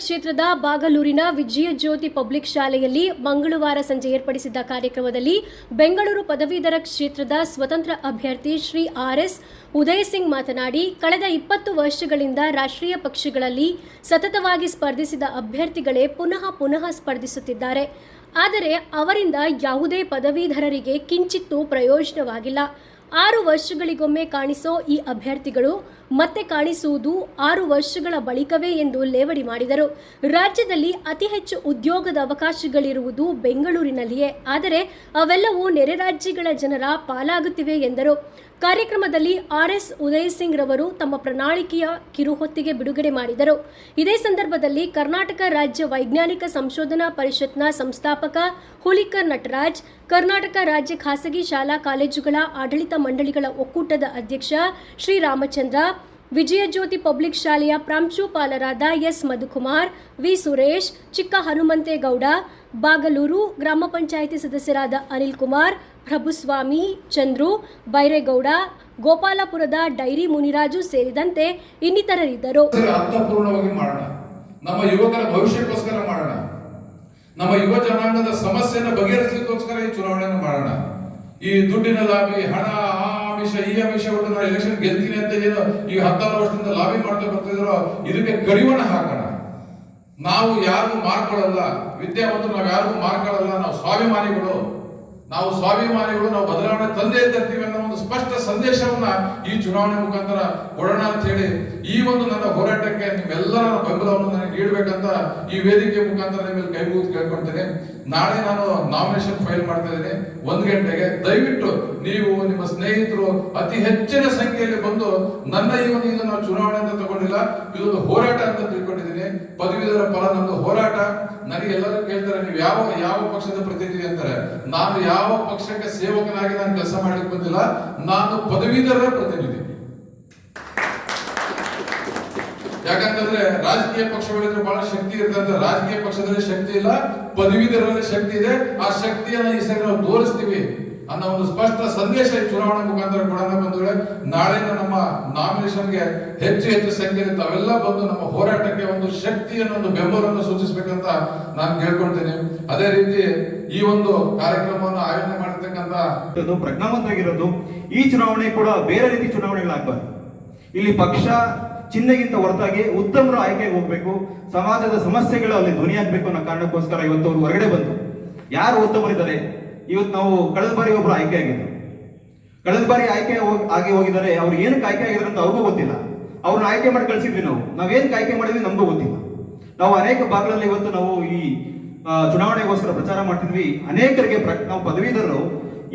ಕ್ಷೇತ್ರದ ಬಾಗಲೂರಿನ ವಿಜಯ ಜ್ಯೋತಿ ಪಬ್ಲಿಕ್ ಶಾಲೆಯಲ್ಲಿ ಮಂಗಳವಾರ ಸಂಜೆ ಏರ್ಪಡಿಸಿದ್ದ ಕಾರ್ಯಕ್ರಮದಲ್ಲಿ ಬೆಂಗಳೂರು ಪದವೀಧರ ಕ್ಷೇತ್ರದ ಸ್ವತಂತ್ರ ಅಭ್ಯರ್ಥಿ ಶ್ರೀ ಆರ್ ಎಸ್ ಉದಯ್ ಸಿಂಗ್ ಮಾತನಾಡಿ, ಕಳೆದ ಇಪ್ಪತ್ತು ವರ್ಷಗಳಿಂದ ರಾಷ್ಟ್ರೀಯ ಪಕ್ಷಗಳಲ್ಲಿ ಸತತವಾಗಿ ಸ್ಪರ್ಧಿಸಿದ ಅಭ್ಯರ್ಥಿಗಳೇ ಪುನಃ ಪುನಃ ಸ್ಪರ್ಧಿಸುತ್ತಿದ್ದಾರೆ. ಆದರೆ ಅವರಿಂದ ಯಾವುದೇ ಪದವೀಧರರಿಗೆ ಕಿಂಚಿತ್ತೂ ಪ್ರಯೋಜನವಾಗಿಲ್ಲ. ಆರು ವರ್ಷಗಳಿಗೊಮ್ಮೆ ಕಾಣಿಸೋ ಈ ಅಭ್ಯರ್ಥಿಗಳು ಮತ್ತೆ ಕಾಣಿಸುವುದು ಆರು ವರ್ಷಗಳ ಬಳಿಕವೇ ಎಂದು ಲೇವಡಿ ಮಾಡಿದರು. ರಾಜ್ಯದಲ್ಲಿ ಅತಿ ಹೆಚ್ಚು ಉದ್ಯೋಗದ ಅವಕಾಶಗಳಿರುವುದು ಬೆಂಗಳೂರಿನಲ್ಲಿಯೇ. ಆದರೆ ಅವೆಲ್ಲವೂ ನೆರೆ ರಾಜ್ಯಗಳ ಜನರ ಪಾಲಾಗುತ್ತಿವೆ ಎಂದರು. ಕಾರ್ಯಕ್ರಮದಲ್ಲಿ ಆರ್ ಎಸ್ ಉದಯ್ ಸಿಂಗ್ ರವರು ತಮ್ಮ ಪ್ರಣಾಳಿಕೆಯ ಕಿರುಹೊತ್ತಿಗೆ ಬಿಡುಗಡೆ ಮಾಡಿದರು. ಇದೇ ಸಂದರ್ಭದಲ್ಲಿ ಕರ್ನಾಟಕ ರಾಜ್ಯ ವೈಜ್ಞಾನಿಕ ಸಂಶೋಧನಾ ಪರಿಷತ್ನ ಸಂಸ್ಥಾಪಕ ಹುಲಿಕರ್ ನಟರಾಜ್, ಕರ್ನಾಟಕ ರಾಜ್ಯ ಖಾಸಗಿ ಶಾಲಾ ಕಾಲೇಜುಗಳ ಆಡಳಿತ ಮಂಡಳಿಗಳ ಒಕ್ಕೂಟದ ಅಧ್ಯಕ್ಷ ಶ್ರೀ ರಾಮಚಂದ್ರ ವಿಜಯಜ್ಯೋತಿ ಪಬ್ಲಿಕ್ ಶಾಲೆಯ ಪ್ರಾಂಶುಪಾಲರಾದ ಎಸ್ ಮಧುಕುಮಾರ್, ವಿ ಸುರೇಶ್, ಚಿಕ್ಕ ಹನುಮಂತೇಗೌಡ, ಬಾಗಲೂರು ಗ್ರಾಮ ಪಂಚಾಯಿತಿ ಸದಸ್ಯರಾದ ಅನಿಲ್ ಕುಮಾರ್, ಪ್ರಭುಸ್ವಾಮಿ, ಚಂದ್ರು, ಬೈರೇಗೌಡ, ಗೋಪಾಲಪುರದ ಡೈರಿ ಮುನಿರಾಜು ಸೇರಿದಂತೆ ಇನ್ನಿತರರಿದ್ದರು. ನಮ್ಮ ಯುವಕರ ಭವಿಷ್ಯಕ್ಕೋಸ್ಕರ ಮಾಡೋಣ. ನಮ್ಮ ಯುವ ಜನಾಂಗದ ಸಮಸ್ಯೆಯನ್ನು ಬಗೆಹರಿಸಲಿಕ್ಕೋಸ್ಕರ ಈ ಚುನಾವಣೆಯನ್ನು ಮಾಡೋಣ. ಈ ದುಡ್ಡಿನ ಲಾಬಿ ಹಣ ಆಮಿಷ ಈ ಆಮಿಷ ಒಟ್ಟು ನಾವು ಎಲೆಕ್ಷನ್ ಗೆಲ್ತೀನಿ ಅಂತ ಏನು ಈಗ ಹತ್ತಾರು ವರ್ಷದಿಂದ ಲಾಬಿ ಮಾಡ್ತಾ ಬರ್ತಿದ್ರು ಇದಕ್ಕೆ ಕಡಿವಾಣ ಹಾಕೋಣ. ನಾವು ಯಾರಿಗೂ ಮಾರ್ಕೊಳ್ಳಲ್ಲ. ವಿದ್ಯಾವಂತರು, ನಾವು ಯಾರಿಗೂ ಮಾರ್ಕೊಳ್ಳಲ್ಲ. ನಾವು ಸ್ವಾಭಿಮಾನಿಗಳು. ನಾವು ಸ್ವಾಭಿಮಾನಿಗಳು, ನಾವು ಬದಲಾವಣೆ ತಂದೆ ತರ್ತೀವಿ ಅನ್ನೋ ಒಂದು ಸ್ಪಷ್ಟ ಸಂದೇಶವನ್ನ ಈ ಚುನಾವಣೆ ಮುಖಾಂತರ ಕೊಡೋಣ ಅಂತ ಹೇಳಿ ಈ ಒಂದು ನನ್ನ ಹೋರಾಟಕ್ಕೆ ನಿಮ್ಮೆಲ್ಲರ ಬೆಂಬಲವನ್ನು ನನಗೆ ನೀಡಬೇಕಂತ ಈ ವೇದಿಕೆ ಮುಖಾಂತರ ನಿಮ್ಮಲ್ಲಿ ಕೈ ಮುಗಿದು ಕೇಳ್ಕೊಳ್ತೇನೆ. ನಾಳೆ ನಾನು ನಾಮಿನೇಷನ್ ಫೈಲ್ ಮಾಡ್ತಾ ಇದ್ದೇನೆ. ಒಂದ್ ಗಂಟೆಗೆ. ದಯವಿಟ್ಟು ನೀವು ನಿಮ್ಮ ಸ್ನೇಹಿತರು ಅತಿ ಹೆಚ್ಚಿನ ಸಂಖ್ಯೆಯಲ್ಲಿ ಬಂದು ನನ್ನ ಈ ಒಂದು ಇದನ್ನು ನಾವು ಚುನಾವಣೆ ಅಂತ ತಗೊಂಡಿಲ್ಲ. ಇದೊಂದು ಹೋರಾಟ ಅಂತ ತಿಳ್ಕೊಂಡಿದ್ದೀನಿ. ಪದವೀಧರ ಫಲ ನಮ್ದು ಹೋರಾಟ. ನನಗೆ ಎಲ್ಲರೂ ಕೇಳ್ತಾರೆ, ನೀವು ಯಾವ ಯಾವ ಪಕ್ಷದ ಪ್ರತಿನಿಧಿ ಅಂತಾರೆ. ನಾನು ಯಾವ ಪಕ್ಷಕ್ಕೆ ಸೇವಕನಾಗಿ ನಾನು ಕೆಲಸ ಮಾಡಲಿಕ್ಕೆ ಬಂದಿಲ್ಲ, ನಾನು ಪದವೀಧರ ಪ್ರತಿನಿಧಿ. ಯಾಕಂತಂದ್ರೆ ರಾಜಕೀಯ ಪಕ್ಷಗಳಿದ್ರೆ ಬಹಳ ಶಕ್ತಿ ಇರ್ತದೆ ರಾಜಕೀಯ ಪಕ್ಷದಲ್ಲಿ ಶಕ್ತಿ ಇಲ್ಲ ಪದವೀಧರಲ್ಲಿ ಶಕ್ತಿ ಇದೆ. ಆ ಶಕ್ತಿಯನ್ನ ಈ ಸರಿ ನಾವು ತೋರಿಸ್ತೀವಿ. ಅನ್ನೋ ಒಂದು ಸ್ಪಷ್ಟ ಸಂದೇಶ ಈ ಚುನಾವಣೆ ಮುಖಾಂತರ ಕೊಡೋಣ ಬಂಧುಗಳೇ. ನಾಳೆ ನಮ್ಮ ನಾಮಿನೇಷನ್ಗೆ ಹೆಚ್ಚು ಹೆಚ್ಚು ಸಂಖ್ಯೆಯಲ್ಲಿ ತಾವೆಲ್ಲ ಬಂದು ನಮ್ಮ ಹೋರಾಟಕ್ಕೆ ಒಂದು ಶಕ್ತಿಯನ್ನು, ಒಂದು ಬೆಂಬಲವನ್ನು ಸೂಚಿಸಬೇಕಂತ ನಾನು ಕೇಳ್ಕೊಳ್ತೇನೆ. ಅದೇ ರೀತಿ ಈ ಒಂದು ಕಾರ್ಯಕ್ರಮವನ್ನು ಆಯೋಜನೆ ಮಾಡಿರ್ತಕ್ಕಂಥ ಇರೋದು, ಪ್ರಜ್ಞಾವಂತರಾಗಿರೋದು, ಈ ಚುನಾವಣೆ ಕೂಡ ಬೇರೆ ರೀತಿ ಚುನಾವಣೆಗಳಾಗಬಾರ್ದು. ಇಲ್ಲಿ ಪಕ್ಷ ಚಿಹ್ನೆಗಿಂತ ಹೊರತಾಗಿ ಉತ್ತಮರ ಆಯ್ಕೆಗೆ ಹೋಗ್ಬೇಕು, ಸಮಾಜದ ಸಮಸ್ಯೆಗಳು ಅಲ್ಲಿ ಧ್ವನಿಯಾಗಬೇಕು ಅನ್ನೋ ಕಾರಣಕ್ಕೋಸ್ಕರ ಇವತ್ತು ಅವರು ಹೊರಗಡೆ ಬಂತು ಯಾರು ಉತ್ತಮರಿದ್ದಾರೆ? ಇವತ್ತು ನಾವು ಕಳೆದ ಬಾರಿ ಒಬ್ರು ಆಯ್ಕೆ ಆಗಿದ್ರು. ಕಳೆದ ಬಾರಿ ಆಯ್ಕೆ ಆಗಿ ಹೋಗಿದ್ದಾರೆ. ಅವ್ರು ಏನಕ್ಕೆ ಆಯ್ಕೆ ಆಗಿದ್ರು ಅಂತ ಅವ್ರಿಗೂ ಗೊತ್ತಿಲ್ಲ. ಅವ್ರನ್ನ ಆಯ್ಕೆ ಮಾಡಿ ಕಳಿಸಿದ್ವಿ ನಾವು. ನಾವೇನಕ್ಕೆ ಆಯ್ಕೆ ಮಾಡಿದ್ವಿ ನಮಗೂ ಗೊತ್ತಿಲ್ಲ. ನಾವು ಅನೇಕ ಭಾಗಗಳಲ್ಲಿ ಇವತ್ತು ನಾವು ಈ ಚುನಾವಣೆಗೋಸ್ಕರ ಪ್ರಚಾರ ಮಾಡ್ತಿದ್ವಿ. ಅನೇಕರಿಗೆ ನಾವು ಪದವೀಧರರು.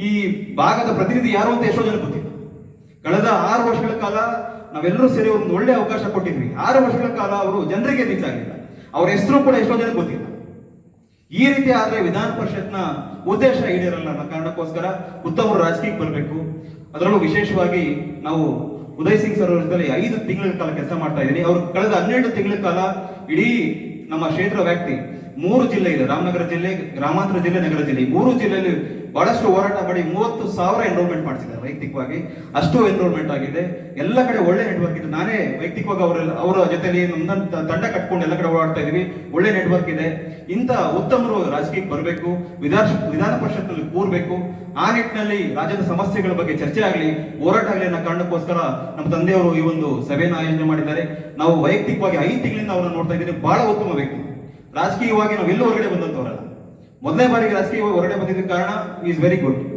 ಈ ಭಾಗದ ಪ್ರತಿನಿಧಿ ಯಾರು ಅಂತ ಎಷ್ಟೋ ಜನ ಗೊತ್ತಿಲ್ಲ. ಕಳೆದ ಆರು ವರ್ಷಗಳ ಕಾಲ ನಾವೆಲ್ಲರೂ ಸೇರಿ ಒಂದು ಒಳ್ಳೆ ಅವಕಾಶ ಕೊಟ್ಟಿದ್ವಿ. ಆರು ವರ್ಷಗಳ ಕಾಲ ಅವರು ಜನರಿಗೆ ರೀಚ್ ಆಗಿಲ್ಲ. ಅವ್ರ ಹೆಸರು ಕೂಡ ಎಷ್ಟೋ ಜನ ಗೊತ್ತಿಲ್ಲ. ಈ ರೀತಿ ಆದ್ರೆ ವಿಧಾನ ಪರಿಷತ್ನ ಉದ್ದೇಶ ಈಡೇರಲ್ಲ ಅನ್ನೋ ಕಾರಣಕ್ಕೋಸ್ಕರ ಉತ್ತಮರು ರಾಜಕೀಯಕ್ಕೆ ಬರಬೇಕು. ಅದರಲ್ಲೂ ವಿಶೇಷವಾಗಿ ನಾವು ಉದಯ್ ಸಿಂಗ್ ಸರ್ ಜೊತೆ ಐದು ತಿಂಗಳ ಕಾಲ ಕೆಲಸ ಮಾಡ್ತಾ ಇದ್ದೀನಿ. ಅವ್ರು ಕಳೆದ ಹನ್ನೆರಡು ತಿಂಗಳ ಕಾಲ ಇಡೀ ನಮ್ಮ ಕ್ಷೇತ್ರ ವ್ಯಾಪ್ತಿ ಮೂರು ಜಿಲ್ಲೆ ಇದೆ. ರಾಮನಗರ ಜಿಲ್ಲೆ, ಗ್ರಾಮಾಂತರ ಜಿಲ್ಲೆ, ನಗರ ಜಿಲ್ಲೆ. ಮೂರು ಜಿಲ್ಲೆಯಲ್ಲಿ ಬಹಳಷ್ಟು ಹೋರಾಟ ಮಾಡಿ ಮೂವತ್ತು ಸಾವಿರ ಎನ್ರೋಲ್ಮೆಂಟ್ ಮಾಡಿಸಿದ್ದಾರೆ ವೈಯಕ್ತಿಕವಾಗಿ. ಅಷ್ಟು ಎನ್ರೋಲ್ಮೆಂಟ್ ಆಗಿದೆ. ಎಲ್ಲ ಕಡೆ ಒಳ್ಳೆ ನೆಟ್ವರ್ಕ್ ಇದೆ. ನಾನೇ ವೈಯಕ್ತಿಕವಾಗಿ ಅವರೆಲ್ಲ, ಅವರ ಜೊತೆಲಿ ನಮ್ಮ ತಂಡ ಕಟ್ಕೊಂಡು ಎಲ್ಲ ಕಡೆ ಓಡಾಡ್ತಾ ಇದೀವಿ. ಒಳ್ಳೆ ನೆಟ್ವರ್ಕ್ ಇದೆ. ಇಂಥ ಉತ್ತಮರು ರಾಜಕೀಯಕ್ಕೆ ಬರಬೇಕು. ವಿಧಾನ ವಿಧಾನ ಪರಿಷತ್ನಲ್ಲಿ ಕೂರ್ಬೇಕು. ಆ ನಿಟ್ಟಿನಲ್ಲಿ ರಾಜ್ಯದ ಸಮಸ್ಯೆಗಳ ಬಗ್ಗೆ ಚರ್ಚೆ ಆಗಲಿ, ಹೋರಾಟ ಆಗಲಿ ಅನ್ನೋ ಕಾರಣಕ್ಕೋಸ್ಕರ ನಮ್ಮ ತಂದೆಯವರು ಈ ಒಂದು ಸಭೆಯನ್ನು ಆಯೋಜನೆ ಮಾಡಿದ್ದಾರೆ. ನಾವು ವೈಯಕ್ತಿಕವಾಗಿ ಐದು ತಿಂಗಳಿಂದ ಅವರನ್ನು ನೋಡ್ತಾ ಇದ್ದೀನಿ ಬಹಳ ಉತ್ತಮ ವ್ಯಕ್ತಿ. ರಾಜಕೀಯವಾಗಿ ನಾವು ಎಲ್ಲೂ ಹೊರಗಡೆ ಬಂದಂತವರಲ್ಲ. ಮೊದಲನೇ ಬಾರಿಗೆ ರಾಜಕೀಯವಾಗಿ ಹೊರಗಡೆ ಬಂದಿದ್ದ ಕಾರಣ ಈಸ್ ವೆರಿ ಗುಡ್